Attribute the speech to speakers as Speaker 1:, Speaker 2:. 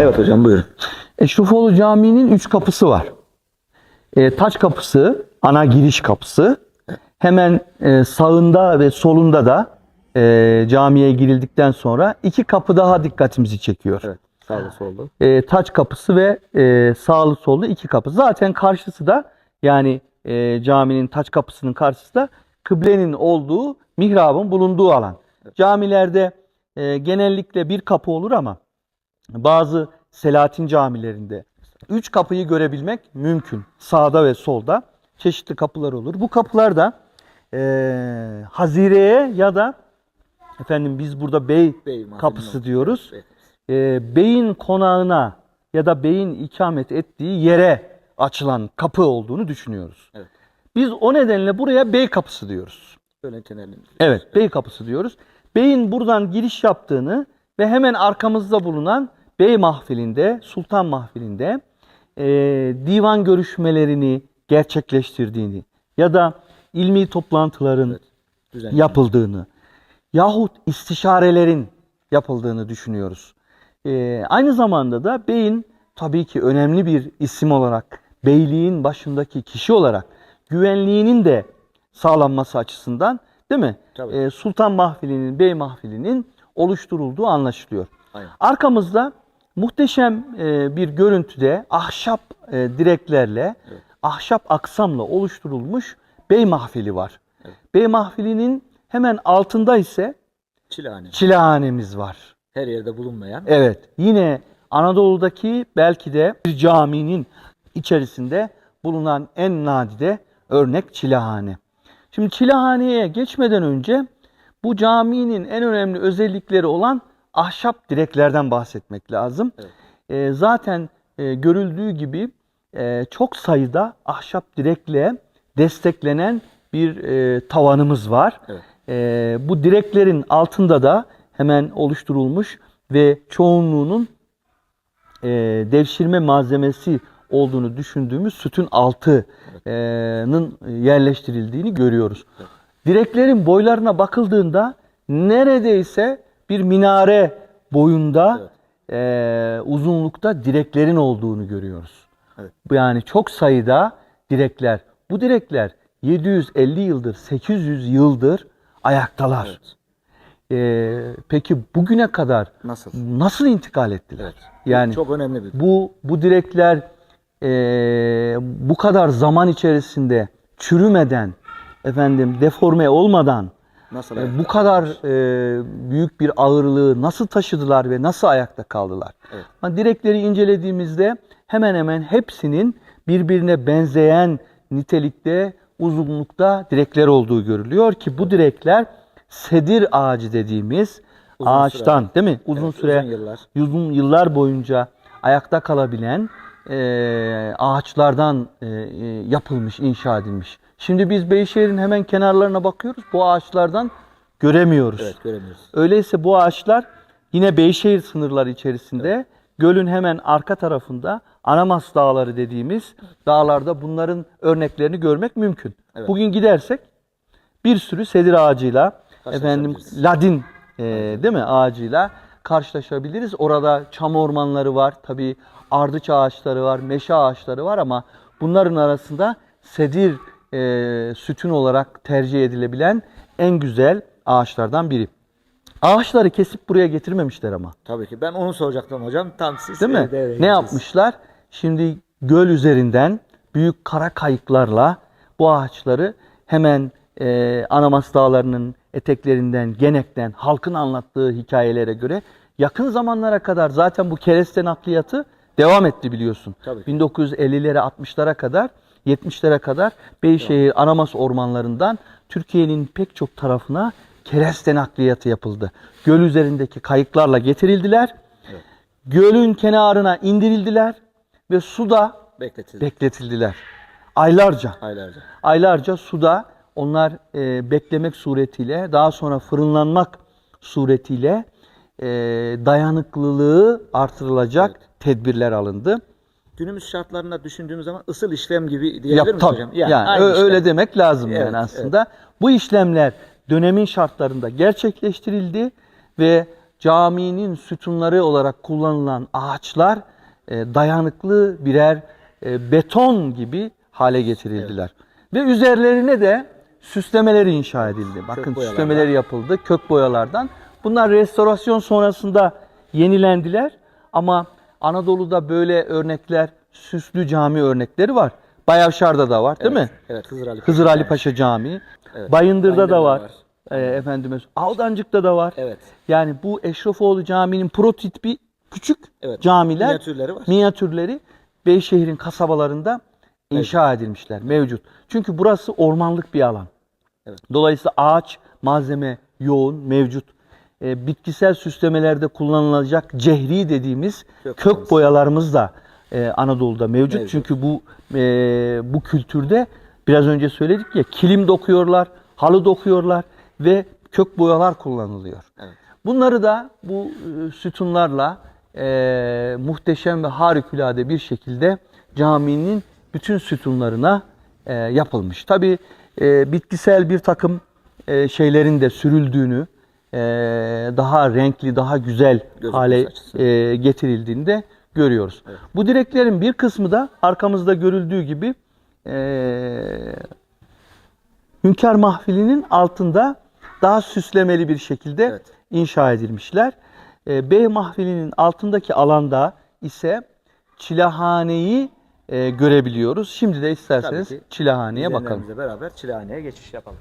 Speaker 1: Evet hocam buyurun.
Speaker 2: Eşrefoğlu Camii'nin üç kapısı var. E, taç kapısı, ana giriş kapısı. Hemen e, sağında ve solunda da e, camiye girildikten sonra iki kapı daha dikkatimizi çekiyor.
Speaker 1: Evet. Sağlı sollu.
Speaker 2: E, taç kapısı ve e, sağlı sollu iki kapı. Zaten karşısı da yani e, caminin taç kapısının karşısı da kıblenin olduğu mihrabın bulunduğu alan. Camilerde e, genellikle bir kapı olur ama bazı Selahattin camilerinde üç kapıyı görebilmek mümkün. Sağda ve solda çeşitli kapılar olur. Bu kapılar da e, Hazire'ye ya da efendim biz burada Bey
Speaker 1: Bey
Speaker 2: kapısı diyoruz. E, beyin konağına ya da beyin ikamet ettiği yere açılan kapı olduğunu düşünüyoruz.
Speaker 1: Evet.
Speaker 2: Biz o nedenle buraya Bey kapısı diyoruz.
Speaker 1: Böyle.
Speaker 2: Evet, Bey kapısı diyoruz. Bey'in buradan giriş yaptığını ve hemen arkamızda bulunan Bey mahfilinde, Sultan mahfilinde e, divan görüşmelerini gerçekleştirdiğini ya da ilmi toplantıların
Speaker 1: Evet. Düzenli.
Speaker 2: yapıldığını yahut istişarelerin yapıldığını düşünüyoruz. Ee, aynı zamanda da beyin tabii ki önemli bir isim olarak, beyliğin başındaki kişi olarak güvenliğinin de sağlanması açısından değil mi?
Speaker 1: Tabii.
Speaker 2: Ee, Sultan Mahfili'nin, Bey Mahfili'nin oluşturulduğu anlaşılıyor.
Speaker 1: Aynen.
Speaker 2: Arkamızda muhteşem e, bir görüntüde ahşap e, direklerle,
Speaker 1: Evet.
Speaker 2: ahşap aksamla oluşturulmuş Bey Mahfili var.
Speaker 1: Evet.
Speaker 2: Bey Mahfili'nin hemen altında ise
Speaker 1: Çilehane.
Speaker 2: çilehanemiz var.
Speaker 1: Her yerde bulunmayan.
Speaker 2: Evet, yine Anadolu'daki belki de bir caminin içerisinde bulunan en nadide örnek çilehane. Şimdi çilehaneye geçmeden önce bu caminin en önemli özellikleri olan ahşap direklerden bahsetmek lazım.
Speaker 1: Evet.
Speaker 2: Ee, zaten e, görüldüğü gibi e, çok sayıda ahşap direkle desteklenen bir e, tavanımız var.
Speaker 1: Evet.
Speaker 2: E, bu direklerin altında da hemen oluşturulmuş ve çoğunluğunun e, devşirme malzemesi olduğunu düşündüğümüz sütun altının yerleştirildiğini görüyoruz. Direklerin boylarına bakıldığında neredeyse bir minare boyunda e, uzunlukta direklerin olduğunu görüyoruz.
Speaker 1: Evet.
Speaker 2: Yani çok sayıda direkler. Bu direkler 750 yıldır, 800 yıldır ayaktalar.
Speaker 1: Evet.
Speaker 2: Ee, peki bugüne kadar
Speaker 1: Nasıl?
Speaker 2: nasıl intikal ettiler?
Speaker 1: Evet.
Speaker 2: Yani
Speaker 1: Çok önemli bir.
Speaker 2: bu bu direkler e, bu kadar zaman içerisinde çürümeden, efendim deforme olmadan
Speaker 1: Nasıl?
Speaker 2: e,
Speaker 1: ayakta
Speaker 2: bu kadar e, büyük bir ağırlığı nasıl taşıdılar ve nasıl ayakta kaldılar?
Speaker 1: Evet.
Speaker 2: Ha, Direkleri incelediğimizde hemen hemen hepsinin birbirine benzeyen nitelikte, uzunlukta direkler olduğu görülüyor ki bu direkler sedir ağacı dediğimiz
Speaker 1: Uzun
Speaker 2: ağaçtan değil mi? Uzun
Speaker 1: Evet,
Speaker 2: süre
Speaker 1: uzun yıllar.
Speaker 2: uzun yıllar boyunca ayakta kalabilen e, ağaçlardan e, e, yapılmış, inşa edilmiş. Şimdi biz Beyşehir'in hemen kenarlarına bakıyoruz. Bu ağaçlardan göremiyoruz.
Speaker 1: Evet göremiyoruz.
Speaker 2: Öyleyse bu ağaçlar yine Beyşehir sınırları içerisinde gölün hemen arka tarafında Anamas Dağları dediğimiz dağlarda bunların örneklerini görmek mümkün.
Speaker 1: Evet.
Speaker 2: Bugün gidersek bir sürü sedir ağacıyla efendim ladin e, değil mi ağacıyla karşılaşabiliriz. Orada çam ormanları var. Tabii ardıç ağaçları var, meşe ağaçları var ama bunların arasında sedir e, sütun olarak tercih edilebilen en güzel ağaçlardan biri. Ağaçları kesip buraya getirmemişler ama.
Speaker 1: Tabii ki. Ben onu soracaktım hocam. Tam siz
Speaker 2: Değil mi?
Speaker 1: e,
Speaker 2: Ne yapmışlar? Şimdi göl üzerinden büyük kara kayıklarla bu ağaçları hemen e, Anamas Dağları'nın eteklerinden, Genek'ten, halkın anlattığı hikayelere göre yakın zamanlara kadar zaten bu kereste nakliyatı devam etti biliyorsun.
Speaker 1: Tabii ki.
Speaker 2: 1950'lere 60'lara kadar 70'lere kadar Beyşehir Anamas ormanlarından Türkiye'nin pek çok tarafına kereste nakliyatı yapıldı. Göl üzerindeki kayıklarla getirildiler.
Speaker 1: Evet.
Speaker 2: Gölün kenarına indirildiler ve suda
Speaker 1: Bekletildi.
Speaker 2: bekletildiler. Aylarca.
Speaker 1: Aylarca.
Speaker 2: Aylarca suda onlar e, beklemek suretiyle daha sonra fırınlanmak suretiyle e, dayanıklılığı artırılacak
Speaker 1: Evet.
Speaker 2: tedbirler alındı.
Speaker 1: Günümüz şartlarında düşündüğümüz zaman ısıl işlem gibi diyebilir
Speaker 2: Yap,
Speaker 1: miyiz
Speaker 2: tabii.
Speaker 1: hocam?
Speaker 2: Yani,
Speaker 1: aynı
Speaker 2: ö-
Speaker 1: işlem.
Speaker 2: öyle demek lazım
Speaker 1: Evet,
Speaker 2: yani aslında. Bu işlemler dönemin şartlarında gerçekleştirildi ve caminin sütunları olarak kullanılan ağaçlar e, dayanıklı birer e, beton gibi hale getirildiler. Ve üzerlerine de süslemeleri inşa edildi. Bakın
Speaker 1: boyalardan.
Speaker 2: süslemeleri yapıldı kök boyalardan. Bunlar restorasyon sonrasında yenilendiler ama Anadolu'da böyle örnekler, süslü cami örnekleri var. Bayavşar'da da var değil mi?
Speaker 1: Evet Hızır Ali.
Speaker 2: Hızır Ali Paşa Camii.
Speaker 1: Evet.
Speaker 2: Bayındır'da,
Speaker 1: Bayındır'da
Speaker 2: da var.
Speaker 1: var.
Speaker 2: Ee, efendime Avdancık'ta da var.
Speaker 1: Evet.
Speaker 2: Yani bu Eşrefoğlu Camii'nin prototipi küçük
Speaker 1: Evet.
Speaker 2: camiler,
Speaker 1: Minyatürleri var.
Speaker 2: minyatürleri Beyşehir'in kasabalarında inşa edilmişler, mevcut. Çünkü burası ormanlık bir alan.
Speaker 1: Evet.
Speaker 2: Dolayısıyla ağaç malzeme yoğun, mevcut. Ee, bitkisel süslemelerde kullanılacak cehri dediğimiz
Speaker 1: Kök
Speaker 2: kök, boyalarımız da e, Anadolu'da mevcut.
Speaker 1: Mevcut.
Speaker 2: Çünkü bu e, bu kültürde biraz önce söyledik ya kilim dokuyorlar, halı dokuyorlar ve kök boyalar kullanılıyor.
Speaker 1: Evet.
Speaker 2: Bunları da bu e, sütunlarla e, muhteşem ve harikulade bir şekilde caminin bütün sütunlarına e, yapılmış. Tabi bitkisel bir takım e, şeylerin de sürüldüğünü, e, daha renkli, daha güzel
Speaker 1: Gözükmesi
Speaker 2: hale e, getirildiğini de görüyoruz. Bu direklerin bir kısmı da arkamızda görüldüğü gibi e, Hünkar Mahfili'nin altında daha süslemeli bir şekilde
Speaker 1: Evet.
Speaker 2: inşa edilmişler. E, Bey Mahfili'nin altındaki alanda ise çilehaneyi e, görebiliyoruz. Şimdi de isterseniz
Speaker 1: Tabii ki.
Speaker 2: çilehaneye bakalım.
Speaker 1: Beraber Çilehane'ye geçiş yapalım.